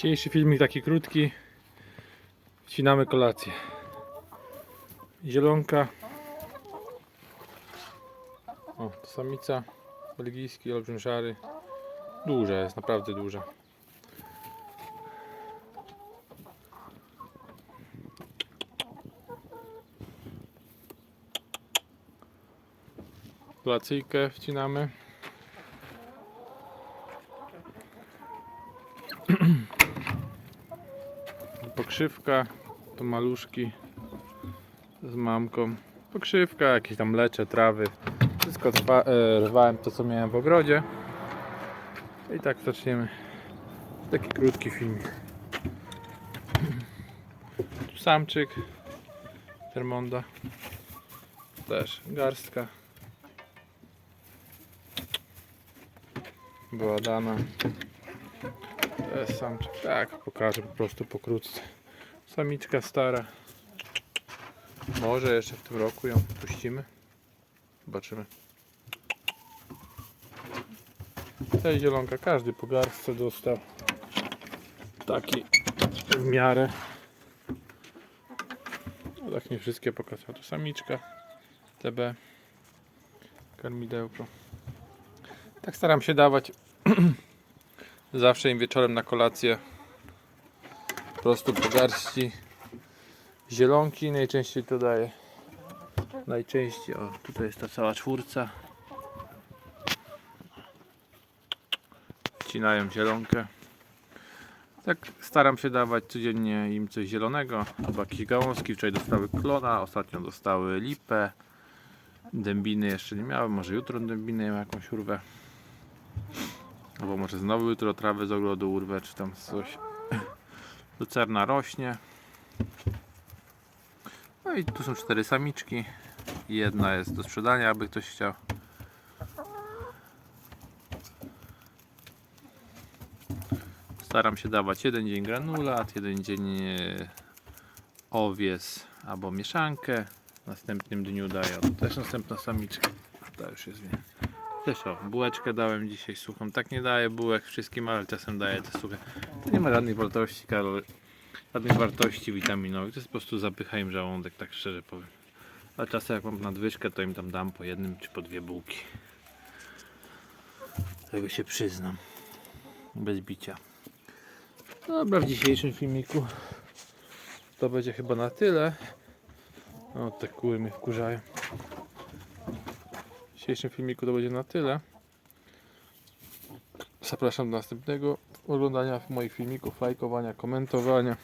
Dzisiejszy filmik taki krótki. Wcinamy kolację. Zielonka. O, to samica. Belgijski, olbrzym szary. Duża jest, naprawdę duża. Kolacyjkę wcinamy. Pokrzywka, to maluszki z mamką. Pokrzywka, jakieś tam lecze, trawy. Wszystko trwa, e, rwałem to co miałem w ogrodzie. I tak zaczniemy. Taki krótki filmik. Tu samczyk. Termonda. Też garstka. Była dana. To jest samczyk. Tak, pokażę po prostu pokrótce. Samiczka stara. Może jeszcze w tym roku ją puścimy. Zobaczymy. Ta zielonka każdy po garstce dostał. Taki w miarę. No tak nie wszystkie pokazał. To samiczka. TB. Karmidełko. Tak staram się dawać zawsze im wieczorem na kolację prostu po garści zielonki najczęściej to daję najczęściej o tutaj jest ta cała czwórca. Wcinają zielonkę. Tak staram się dawać codziennie im coś zielonego. Albo jakieś gałązki wczoraj dostały klona ostatnio dostały lipę. Dębiny jeszcze nie miałem może jutro dębiny jakąś urwę. Albo może znowu jutro trawę z ogrodu urwę czy tam coś lucerna rośnie. No i tu są cztery samiczki. Jedna jest do sprzedania aby ktoś chciał. Staram się dawać jeden dzień granulat jeden dzień e, owies albo mieszankę. W następnym dniu daję też następna samiczka ta już jest wie. Też o bułeczkę dałem dzisiaj suchą tak nie daję bułek wszystkim ale czasem daję te suche to nie ma żadnej wartości Karol żadnych wartości witaminowych. To jest po prostu zapycha im żołądek, tak szczerze powiem. A czasem jak mam nadwyżkę, to im tam dam po jednym czy po dwie bułki. Tego się przyznam. Bez bicia. Dobra, w dzisiejszym filmiku to będzie chyba na tyle. O, te kuły mnie wkurzają. W dzisiejszym filmiku to będzie na tyle. Zapraszam do następnego oglądania moich filmików, lajkowania, komentowania.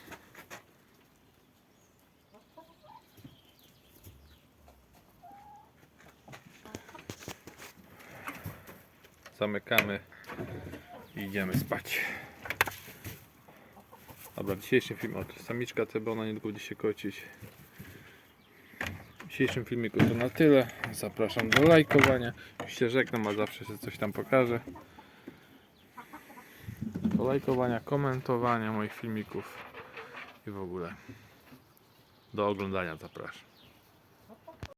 Zamykamy i idziemy spać. Dobra, dzisiejszy film od samiczka ona niedługo będzie się kocić. Dzisiejszym filmiku to na tyle. Zapraszam do lajkowania. Się żegnam, a zawsze się coś tam pokaże do lajkowania, komentowania moich filmików i w ogóle do oglądania zapraszam.